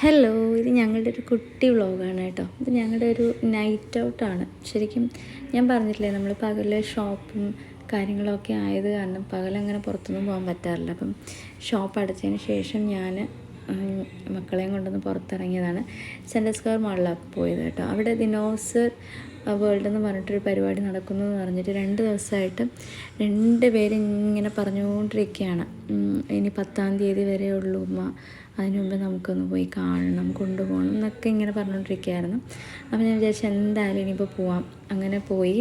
Hello ഇത് ഞങ്ങളുടെ ഒരു കുട്ടി വ്ളോഗാണ് കേട്ടോ. ഇത് ഞങ്ങളുടെ ഒരു നൈറ്റ് ഔട്ടാണ് ശരിക്കും ഞാൻ പറഞ്ഞിട്ടില്ലേ നമ്മൾ പകൽ ഷോപ്പും കാര്യങ്ങളൊക്കെ ആയത് കാരണം പകലങ്ങനെ പുറത്തൊന്നും പോകാൻ പറ്റാറില്ല. അപ്പം ഷോപ്പ് അടച്ചതിന് ശേഷം ഞാൻ മക്കളെയും കൊണ്ടൊന്ന് പുറത്തിറങ്ങിയതാണ് സെന്റർ സ്ക്വയർ മാളിലാണ് പോയത് കേട്ടോ. അവിടെ ദിനോസ് വേൾഡ് എന്ന് പറഞ്ഞിട്ടൊരു പരിപാടി നടക്കുന്നു എന്ന് പറഞ്ഞിട്ട് രണ്ട് ദിവസമായിട്ട് രണ്ട് പേര് ഇങ്ങനെ പറഞ്ഞുകൊണ്ടിരിക്കുകയാണ്. ഇനി പത്താം തീയതി വരെ ഉള്ളൂ ഉമ്മ. അതിന് മുമ്പ് നമുക്കൊന്ന് പോയി കാണണം കൊണ്ടുപോകണം എന്നൊക്കെ ഇങ്ങനെ പറഞ്ഞുകൊണ്ടിരിക്കുകയായിരുന്നു അപ്പോൾ ഞാൻ വിചാരിച്ചു എന്തായാലും ഇനിയിപ്പോൾ പോവാം. അങ്ങനെ പോയി.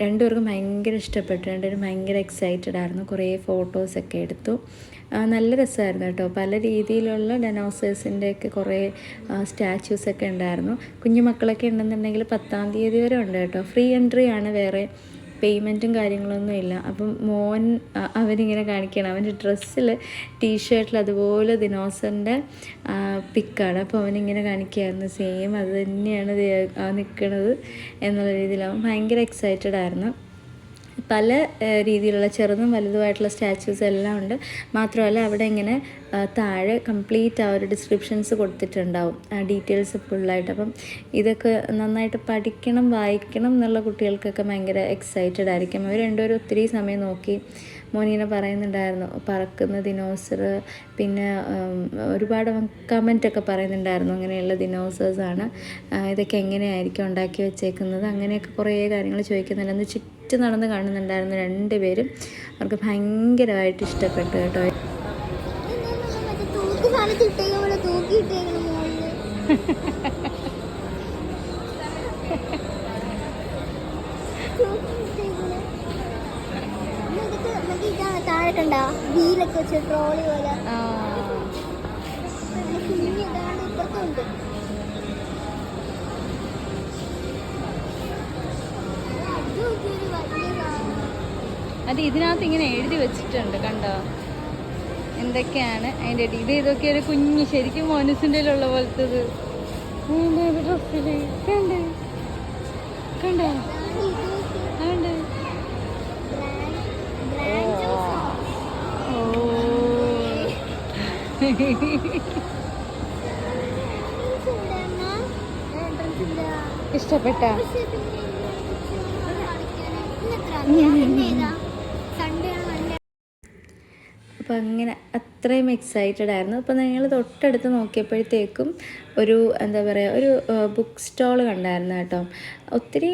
രണ്ടുപേർക്കും ഭയങ്കര ഇഷ്ടപ്പെട്ടു. രണ്ടുപേരും ഭയങ്കര എക്സൈറ്റഡ് ആയിരുന്നു. കുറേ ഫോട്ടോസൊക്കെ എടുത്തു. നല്ല രസമായിരുന്നു കേട്ടോ. പല രീതിയിലുള്ള ഡെനോസേഴ്സിന്റെയൊക്കെ കുറേ സ്റ്റാച്യൂസ് ഒക്കെ ഉണ്ടായിരുന്നു. കുഞ്ഞു മക്കളൊക്കെ ഉണ്ടെന്നുണ്ടെങ്കിൽ പത്താം തീയതി വരെ ഉണ്ട് കേട്ടോ. ഫ്രീ എൻട്രി ആണ് വേറെ. പേയ്മെന്റും കാര്യങ്ങളൊന്നും ഇല്ല. അപ്പം മോൻ അവനിങ്ങനെ കാണിക്കണം. അവന്റെ ഡ്രസ്സിൽ ടീഷർട്ടിൽ അതുപോലെ ദിനോസറിന്റെ പിക്കാണ് അപ്പോൾ അവനിങ്ങനെ കാണിക്കുകയായിരുന്നു സെയിം അത് തന്നെയാണ് നിൽക്കുന്നത് എന്നുള്ള രീതിയിൽ. അവൻ ഭയങ്കര എക്സൈറ്റഡ് ആയിരുന്നു. പല രീതിയിലുള്ള ചെറുതും വലുതുമായിട്ടുള്ള സ്റ്റാച്യൂസ് എല്ലാം ഉണ്ട്. മാത്രമല്ല അവിടെ ഇങ്ങനെ താഴെ കംപ്ലീറ്റ് ആ ഒരു ഡിസ്ക്രിപ്ഷൻസ് കൊടുത്തിട്ടുണ്ടാവും. ആ ഡീറ്റെയിൽസ് ഫുള്ളായിട്ട് അപ്പം ഇതൊക്കെ നന്നായിട്ട് പഠിക്കണം വായിക്കണം എന്നുള്ള കുട്ടികൾക്കൊക്കെ ഭയങ്കര എക്സൈറ്റഡ് ആയിരിക്കും. അവർ രണ്ടുപേരും ഒത്തിരി സമയം നോക്കി മോനിങ്ങനെ പറയുന്നുണ്ടായിരുന്നു പറക്കുന്ന ദിനോസർ പിന്നെ ഒരുപാട് കമന്റൊക്കെ ഒക്കെ പറയുന്നുണ്ടായിരുന്നു അങ്ങനെയുള്ള ദിനോസേഴ്സാണ് ഇതൊക്കെ എങ്ങനെയായിരിക്കും ഉണ്ടാക്കി വെച്ചേക്കുന്നത്? അങ്ങനെയൊക്കെ കുറേ കാര്യങ്ങൾ ചോദിക്കുന്നുണ്ട്. ചുറ്റും നടന്ന് കാണുന്നുണ്ടായിരുന്നു രണ്ടുപേരും. അവർക്ക് ഭയങ്കരമായിട്ട് ഇഷ്ടപ്പെട്ടു കേട്ടോ. കണ്ട വീലൊക്കെ വെച്ച് ട്രോളി പോലെ. നല്ല കുഞ്ഞ് ഇതാണ് ഇപ്പുറത്തുണ്ട് അത് ഇതിനകത്ത് ഇങ്ങനെ എഴുതി വെച്ചിട്ടുണ്ട് കണ്ടോ? എന്തൊക്കെയാണ് അതിന്റെ ഇത് ഇതൊക്കെ ഒരു കുഞ്ഞ് ശരിക്കും മോനസിന്റെ ഉള്ള പോലത്തത് ഡ്രസ്സിൽ കണ്ടേ? കണ്ടോ? ഇഷ്ടപ്പെട്ട അപ്പോൾ അങ്ങനെ അത്രയും എക്സൈറ്റഡ് ആയിരുന്നു. അപ്പോൾ ഞങ്ങൾ തൊട്ടടുത്ത് നോക്കിയപ്പോഴത്തേക്കും ഒരു എന്താ പറയുക ഒരു ബുക്ക് സ്റ്റോൾ കണ്ടായിരുന്നു കേട്ടോ. ഒത്തിരി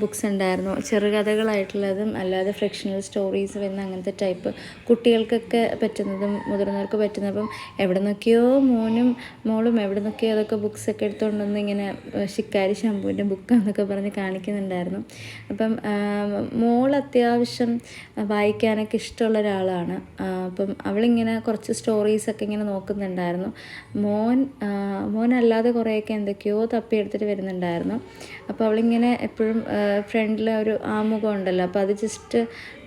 ബുക്ക്സ് ഉണ്ടായിരുന്നു. ചെറുകഥകളായിട്ടുള്ളതും അല്ലാതെ ഫ്രിക്ഷണൽ സ്റ്റോറീസ് വരുന്ന അങ്ങനത്തെ ടൈപ്പ് കുട്ടികൾക്കൊക്കെ പറ്റുന്നതും മുതിർന്നവർക്ക് പറ്റുന്നതും എവിടെ നിന്നൊക്കെയോ മോനും മോളും എവിടെ നിന്നൊക്കെയോ അതൊക്കെ ബുക്സ് ഒക്കെ എടുത്തുകൊണ്ട് വന്ന് ഇങ്ങനെ ശിക്കാരി ശംഭുവിന്റെ ബുക്കാന്നൊക്കെ പറഞ്ഞ് കാണിക്കുന്നുണ്ടായിരുന്നു. അപ്പം മോൾ അത്യാവശ്യം വായിക്കാനൊക്കെ ഇഷ്ടമുള്ള ഒരാളാണ്. അപ്പം അവളിങ്ങനെ കുറച്ച് സ്റ്റോറീസൊക്കെ ഇങ്ങനെ നോക്കുന്നുണ്ടായിരുന്നു. മോൻ മോനല്ലാതെ കുറേയൊക്കെ എന്തൊക്കെയോ തപ്പിയെടുത്തിട്ട് വരുന്നുണ്ടായിരുന്നു. അപ്പോൾ അവളിങ്ങനെ എപ്പോഴും ഫ്രണ്ടിൽ ഒരു ആമുഖം ഉണ്ടല്ലോ. അപ്പോൾ അത് ജസ്റ്റ്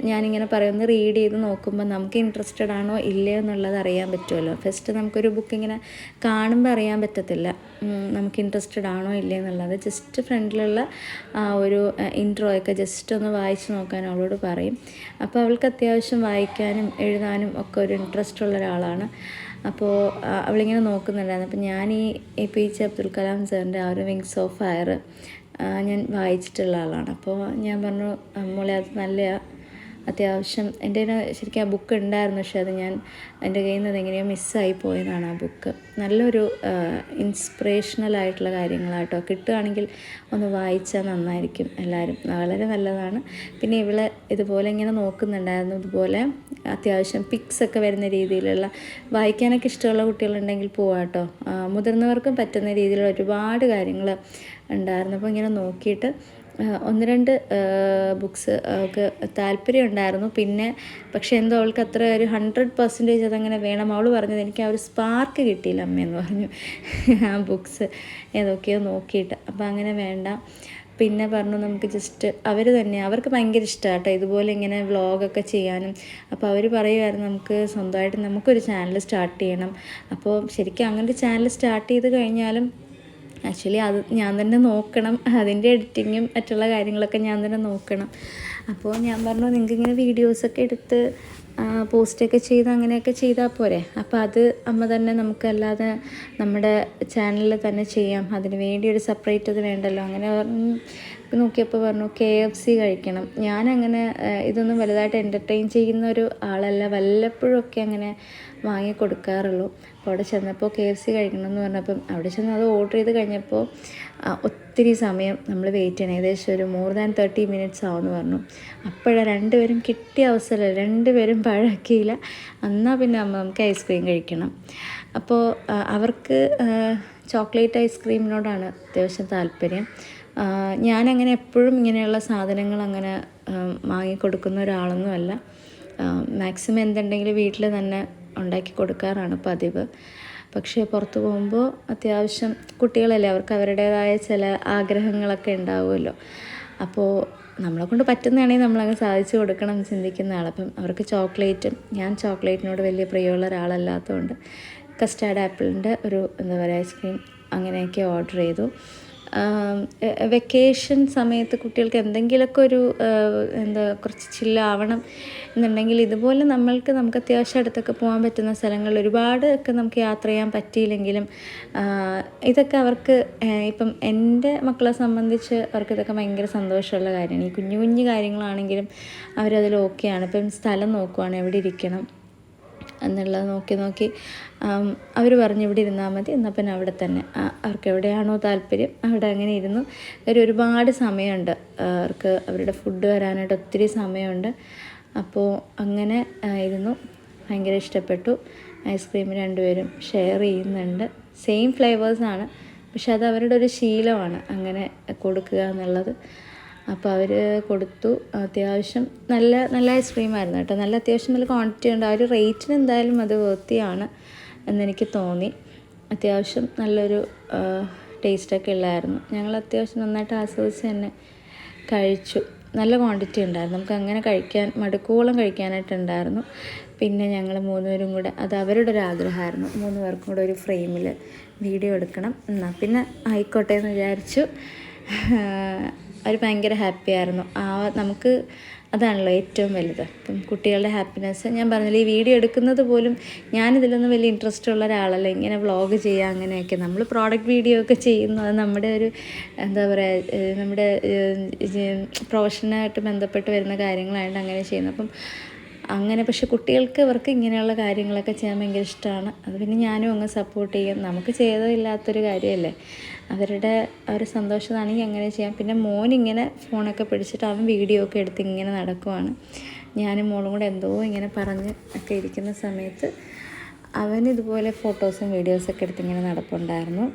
ഞാനിങ്ങനെ പറയുന്നത് റീഡ് ചെയ്ത് നോക്കുമ്പോൾ നമുക്ക് ഇൻട്രസ്റ്റഡ് ആണോ ഇല്ലയോ എന്നുള്ളത് അറിയാൻ പറ്റുമല്ലോ. ഫസ്റ്റ് നമുക്കൊരു ബുക്ക് ഇങ്ങനെ കാണുമ്പോൾ അറിയാൻ പറ്റത്തില്ല. നമുക്ക് ഇൻട്രസ്റ്റഡ് ആണോ ഇല്ലയോ എന്നുള്ളത്. ജസ്റ്റ് ഫ്രണ്ടിലുള്ള ആ ഒരു ഇൻട്രോയൊക്കെ ജസ്റ്റ് ഒന്ന് വായിച്ച് നോക്കാൻ അവളോട് പറയും. അപ്പോൾ അവൾക്ക് അത്യാവശ്യം വായിക്കാനും എഴുതാനും ഒക്കെ ഒരു ഇൻട്രസ്റ്റ് ഉള്ള ഒരാളാണ്. അപ്പോൾ അവളിങ്ങനെ നോക്കുന്നുണ്ടായിരുന്നു. അപ്പോൾ ഞാൻ ഈ A P J Abdul Kalam സാറിന്റെ ആ ഒരു വിങ്സ് ഓഫ് ഫയർ ഞാൻ വായിച്ചിട്ടുള്ള ആളാണ്. അപ്പോൾ ഞാൻ പറഞ്ഞു മോളെ അത് നല്ല അത്യാവശ്യം എന്റെ ശരിക്കും ആ ബുക്ക് ഉണ്ടായിരുന്നു പക്ഷേ അത് ഞാൻ എന്റെ കയ്യിൽ നിന്ന് എങ്ങനെയോ മിസ്സായി പോയതാണ് ആ ബുക്ക്. നല്ലൊരു ഇൻസ്പിറേഷണൽ ആയിട്ടുള്ള കാര്യങ്ങളാട്ടോ. കിട്ടുകയാണെങ്കിൽ ഒന്ന് വായിച്ചാൽ നന്നായിരിക്കും എല്ലാവരും. വളരെ നല്ലതാണ്. പിന്നെ ഇവളെ ഇതുപോലെ ഇങ്ങനെ നോക്കുന്നുണ്ടായിരുന്നു. ഇതുപോലെ അത്യാവശ്യം പിക്സ് ഒക്കെ വരുന്ന രീതിയിലുള്ള വായിക്കാനൊക്കെ ഇഷ്ടമുള്ള കുട്ടികളുണ്ടെങ്കിൽ പോവാട്ടോ. മുതിർന്നവർക്കും പറ്റുന്ന രീതിയിലുള്ള ഒരുപാട് കാര്യങ്ങൾ ഉണ്ടായിരുന്നു. അപ്പോൾ ഇങ്ങനെ നോക്കിയിട്ട് ഒന്ന് രണ്ട് ബുക്സ് അവൾക്ക് താല്പര്യം ഉണ്ടായിരുന്നു. പിന്നെ പക്ഷെ എന്തോ അവൾക്ക് അത്ര ഒരു ഹൺഡ്രഡ് പെർസെന്റേജ് അതങ്ങനെ വേണം. അവൾ പറഞ്ഞത് എനിക്ക് ആ ഒരു സ്പാർക്ക് കിട്ടിയില്ല അമ്മയെന്ന് പറഞ്ഞു. ആ ബുക്സ് ഏതൊക്കെയോ നോക്കിയിട്ട്. അപ്പോൾ അങ്ങനെ വേണ്ട. പിന്നെ പറഞ്ഞു നമുക്ക് ജസ്റ്റ് അവർ തന്നെ അവർക്ക് ഭയങ്കര ഇഷ്ടമാണ് കേട്ടോ ഇതുപോലെ ഇങ്ങനെ വ്ളോഗൊക്കെ ചെയ്യാനും. അപ്പോൾ അവർ പറയുമായിരുന്നു നമുക്ക് സ്വന്തമായിട്ട് നമുക്കൊരു ചാനൽ സ്റ്റാർട്ട് ചെയ്യണം. അപ്പോൾ ശരിക്കും അങ്ങനെ ഒരു ചാനൽ സ്റ്റാർട്ട് ചെയ്ത് കഴിഞ്ഞാലും ആക്ച്വലി അത് ഞാൻ തന്നെ നോക്കണം. അതിന്റെ എഡിറ്റിങ്ങും മറ്റുള്ള കാര്യങ്ങളൊക്കെ ഞാൻ തന്നെ നോക്കണം. അപ്പോൾ ഞാൻ പറഞ്ഞു നിങ്ങൾക്ക് ഇങ്ങനെ വീഡിയോസൊക്കെ എടുത്ത് പോസ്റ്റൊക്കെ ചെയ്ത് അങ്ങനെയൊക്കെ ചെയ്താൽ പോരെ. അപ്പോൾ അത് അമ്മ തന്നെ നമുക്കല്ലാതെ നമ്മുടെ ചാനലിൽ തന്നെ ചെയ്യാം. അതിന് വേണ്ടി ഒരു സെപ്പറേറ്റ് അത് വേണ്ടല്ലോ. അങ്ങനെ നോക്കിയപ്പോൾ പറഞ്ഞു കെ എഫ് സി കഴിക്കണം. ഞാനങ്ങനെ ഇതൊന്നും വലുതായിട്ട് എന്റർടൈൻ ചെയ്യുന്ന ഒരു ആളല്ല. വല്ലപ്പോഴും ഒക്കെ അങ്ങനെ വാങ്ങി കൊടുക്കാറുള്ളൂ. അപ്പോൾ അവിടെ ചെന്നപ്പോൾ കെ എഫ് സി കഴിക്കണം എന്ന് പറഞ്ഞപ്പം അവിടെ ചെന്ന് അത് ഓർഡർ ചെയ്ത് കഴിഞ്ഞപ്പോൾ ഒത്തിരി സമയം നമ്മൾ വെയിറ്റ് ചെയ്യണം. ഏകദേശം ഒരു മോർ ദാൻ തേർട്ടി മിനിറ്റ്സ് ആവുമെന്ന് പറഞ്ഞു. അപ്പോഴാണ് രണ്ടുപേരും കിട്ടിയ അവസരം രണ്ടുപേരും പഴക്കിയില്ല. എന്നാൽ പിന്നെ അമ്മ നമുക്ക് ഐസ്ക്രീം കഴിക്കണം. അപ്പോൾ അവർക്ക് ചോക്ലേറ്റ് ഐസ്ക്രീമിനോടാണ് അത്യാവശ്യം താല്പര്യം. ഞാനങ്ങനെ എപ്പോഴും ഇങ്ങനെയുള്ള സാധനങ്ങൾ അങ്ങനെ വാങ്ങിക്കൊടുക്കുന്ന ഒരാളൊന്നുമല്ല. മാക്സിമം എന്തുണ്ടെങ്കിലും വീട്ടിൽ തന്നെ ഉണ്ടാക്കി കൊടുക്കാറാണ് പതിവ്. പക്ഷേ പുറത്ത് പോകുമ്പോൾ അത്യാവശ്യം കുട്ടികളല്ലേ അവർക്ക് അവരുടേതായ ചില ആഗ്രഹങ്ങളൊക്കെ ഉണ്ടാവുമല്ലോ. അപ്പോൾ നമ്മളെ കൊണ്ട് പറ്റുന്നതാണെങ്കിൽ നമ്മളങ്ങ് സാധിച്ചു കൊടുക്കണം ചിന്തിക്കുന്ന ആൾ അപ്പം അവർക്ക് ചോക്ലേറ്റും ഞാൻ ചോക്ലേറ്റിനോട് വലിയ പ്രിയമുള്ള ഒരാളല്ലാത്തതുകൊണ്ട് കസ്റ്റാർഡ് ആപ്പിളിന്റെ ഒരു എന്താ പറയുക ഐസ്ക്രീം അങ്ങനെയൊക്കെ ഓർഡർ ചെയ്തു. വെക്കേഷൻ സമയത്ത് കുട്ടികൾക്ക് എന്തെങ്കിലുമൊക്കെ ഒരു എന്താ കുറച്ച് ചില്ലാവണം എന്നുണ്ടെങ്കിൽ ഇതുപോലെ നമ്മൾക്ക് നമുക്ക് അത്യാവശ്യം അടുത്തൊക്കെ പോകാൻ പറ്റുന്ന സ്ഥലങ്ങളിൽ ഒരുപാട് ഒക്കെ നമുക്ക് യാത്ര ചെയ്യാൻ പറ്റിയില്ലെങ്കിലും ഇതൊക്കെ അവർക്ക് ഇപ്പം എന്റെ മക്കളെ സംബന്ധിച്ച് അവർക്ക് ഇതൊക്കെ ഭയങ്കര സന്തോഷമുള്ള കാര്യമാണ്. ഈ കുഞ്ഞു കുഞ്ഞു കാര്യങ്ങളാണെങ്കിലും അവരതിൽ ഓക്കെയാണ് ഇപ്പം സ്ഥലം നോക്കുവാണ് എവിടെ ഇരിക്കണം. എന്നുള്ളത് നോക്കി നോക്കി അവർ പറഞ്ഞു ഇവിടെ ഇരുന്നാൽ മതി എന്നാൽ പിന്നെ അവിടെ തന്നെ. അവർക്ക് എവിടെയാണോ താല്പര്യം അവിടെ അങ്ങനെ ഇരുന്നു. അവർ ഒരുപാട് സമയമുണ്ട്. അവർക്ക് അവരുടെ ഫുഡ് വരാനായിട്ട് ഒത്തിരി സമയമുണ്ട്. അപ്പോൾ അങ്ങനെ ഇരുന്നു. ഭയങ്കര ഇഷ്ടപ്പെട്ടു. ഐസ്ക്രീം രണ്ടുപേരും ഷെയർ ചെയ്യുന്നുണ്ട്. സെയിം ഫ്ലേവേഴ്സാണ്. പക്ഷെ അത് അവരുടെ ഒരു ശീലമാണ് അങ്ങനെ കൊടുക്കുക എന്നുള്ളത്. അപ്പോൾ അവർ കൊടുത്തു. അത്യാവശ്യം നല്ല നല്ല ഐസ്ക്രീം ആയിരുന്നു കേട്ടോ. നല്ല അത്യാവശ്യം നല്ല ക്വാണ്ടിറ്റി ഉണ്ട്. ആ ഒരു റേറ്റിന് എന്തായാലും അത് വൃത്തിയാണ് എന്നെനിക്ക് തോന്നി. അത്യാവശ്യം നല്ലൊരു ടേസ്റ്റൊക്കെ ഉള്ളായിരുന്നു. ഞങ്ങൾ അത്യാവശ്യം നന്നായിട്ട് ആസ്വദിച്ച് തന്നെ കഴിച്ചു. നല്ല ക്വാണ്ടിറ്റി ഉണ്ടായിരുന്നു. നമുക്ക് അങ്ങനെ കഴിക്കാൻ മടുക്കോളം കഴിക്കാനായിട്ടുണ്ടായിരുന്നു പിന്നെ ഞങ്ങൾ മൂന്നുപേരും കൂടെ അത് അവരുടെ ഒരു ആഗ്രഹമായിരുന്നു. മൂന്ന് പേർക്കും കൂടെ ഒരു ഫ്രെയിമിൽ വീഡിയോ എടുക്കണം. എന്നാൽ പിന്നെ ആയിക്കോട്ടെ എന്ന് വിചാരിച്ചു. അവർ ഭയങ്കര ഹാപ്പി ആയിരുന്നു. ആ നമുക്ക് അതാണല്ലോ ഏറ്റവും വലുത്. അപ്പം കുട്ടികളുടെ ഹാപ്പിനെസ് ഞാൻ പറഞ്ഞില്ല ഈ വീഡിയോ എടുക്കുന്നത് പോലും ഞാനിതിലൊന്നും വലിയ ഇൻട്രസ്റ്റ് ഉള്ള ഒരാളല്ല. ഇങ്ങനെ വ്ളോഗ് ചെയ്യുക അങ്ങനെയൊക്കെ. നമ്മൾ പ്രോഡക്റ്റ് വീഡിയോ ഒക്കെ ചെയ്യുന്നത് നമ്മുടെ ഒരു എന്താ പറയുക നമ്മുടെ പ്രൊഫഷനായിട്ട് ബന്ധപ്പെട്ട് വരുന്ന കാര്യങ്ങളായിട്ട് അങ്ങനെ ചെയ്യുന്നത് അപ്പം അങ്ങനെ പക്ഷെ കുട്ടികൾക്ക് അവർക്ക് ഇങ്ങനെയുള്ള കാര്യങ്ങളൊക്കെ ചെയ്യാൻ ഭയങ്കര ഇഷ്ടമാണ്. അത് പിന്നെ ഞാനും അങ്ങ് സപ്പോർട്ട് ചെയ്യും. നമുക്ക് ചെയ്തോ ഇല്ലാത്തൊരു കാര്യമല്ലേ? അവരുടെ ഒരു സന്തോഷമാണെങ്കിൽ അങ്ങനെ ചെയ്യാം. പിന്നെ മോൻ ഇങ്ങനെ ഫോണൊക്കെ പിടിച്ചിട്ട് അവൻ വീഡിയോ ഒക്കെ എടുത്ത് ഇങ്ങനെ നടക്കുവാണ്. ഞാനും മോളും കൂടെ എന്തോ ഇങ്ങനെ പറഞ്ഞ് ഒക്കെ ഇരിക്കുന്ന സമയത്ത് അവൻ ഇതുപോലെ ഫോട്ടോസും വീഡിയോസൊക്കെ എടുത്ത് ഇങ്ങനെ നടപ്പുണ്ടായിരുന്നു.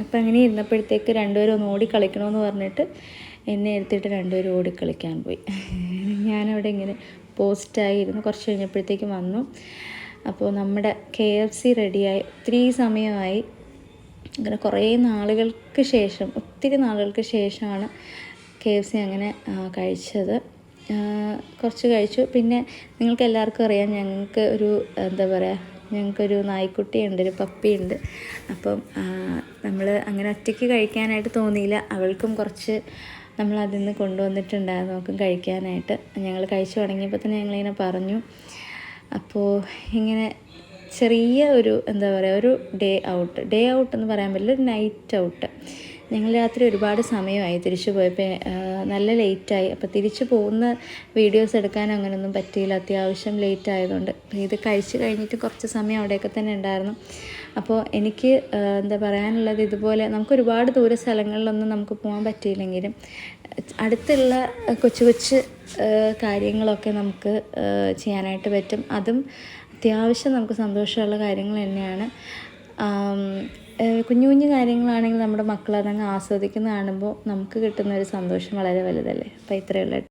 അപ്പം അങ്ങനെ ഇരുന്നപ്പോഴത്തേക്ക് രണ്ടുപേരും ഒന്ന് ഓടി കളിക്കണമെന്ന് പറഞ്ഞിട്ട് എന്നെ എടുത്തിട്ട് രണ്ടുപേരും ഓടി കളിക്കാൻ പോയി. ഞാനവിടെ ഇങ്ങനെ പോസ്റ്റായി ഇരുന്ന്. കുറച്ച് കഴിഞ്ഞപ്പോഴത്തേക്കും വന്നു. അപ്പോൾ നമ്മുടെ കെ എഫ് സി റെഡിയായി ഒത്തിരി സമയമായി. അങ്ങനെ കുറേ നാളുകൾക്ക് ശേഷം ഒത്തിരി നാളുകൾക്ക് ശേഷമാണ് കെ എഫ് സി അങ്ങനെ കഴിച്ചത്. കുറച്ച് കഴിച്ചു. പിന്നെ നിങ്ങൾക്ക് എല്ലാവർക്കും അറിയാം ഞങ്ങൾക്ക് ഒരു എന്താ പറയുക ഞങ്ങൾക്കൊരു നായ്ക്കുട്ടിയുണ്ട് ഒരു പപ്പിയുണ്ട് അപ്പം നമ്മൾ അങ്ങനെ ഒറ്റയ്ക്ക് കഴിക്കാനായിട്ട് തോന്നിയില്ല. അവൾക്കും കുറച്ച് നമ്മൾ അതിൽ നിന്ന് കൊണ്ടുവന്നിട്ടുണ്ടായിരുന്നു നോക്കും കഴിക്കാനായിട്ട്. ഞങ്ങൾ കഴിച്ചു തുടങ്ങിയപ്പോൾ തന്നെ ഞങ്ങളിങ്ങനെ പറഞ്ഞു. അപ്പോൾ ഇങ്ങനെ ചെറിയ ഒരു എന്താ പറയുക ഒരു ഡേ ഔട്ട് ഡേ ഔട്ട് എന്ന് പറയാൻ പറ്റില്ല നൈറ്റ് ഔട്ട് ഞങ്ങൾ രാത്രി ഒരുപാട് സമയമായി തിരിച്ചു പോയപ്പോൾ നല്ല ലേറ്റായി അപ്പോൾ തിരിച്ചു പോകുന്ന വീഡിയോസ് എടുക്കാൻ അങ്ങനെയൊന്നും പറ്റിയില്ല. അത്യാവശ്യം ലേറ്റ് ആയതുകൊണ്ട്. ഇത് കഴിച്ച് കഴിഞ്ഞിട്ട് കുറച്ച് സമയം അവിടെയൊക്കെ തന്നെ ഉണ്ടായിരുന്നു. അപ്പോൾ എനിക്ക് എന്താ പറയാനുള്ളത് ഇതുപോലെ നമുക്ക് ഒരുപാട് ദൂര സ്ഥലങ്ങളിലൊന്നും നമുക്ക് പോകാൻ പറ്റിയില്ലെങ്കിലും അടുത്തുള്ള കൊച്ചു കൊച്ചു കാര്യങ്ങളൊക്കെ നമുക്ക് ചെയ്യാനായിട്ട് പറ്റും. അതും അത്യാവശ്യം നമുക്ക് സന്തോഷമുള്ള കാര്യങ്ങൾ തന്നെയാണ്. കുഞ്ഞു കുഞ്ഞു കാര്യങ്ങളാണെങ്കിൽ നമ്മുടെ മക്കളതങ്ങ് ആസ്വദിക്കുന്ന കാണുമ്പോൾ നമുക്ക് കിട്ടുന്ന ഒരു സന്തോഷം വളരെ വലുതല്ലേ? അപ്പോൾ ഇത്രയേ ഉള്ളൂ.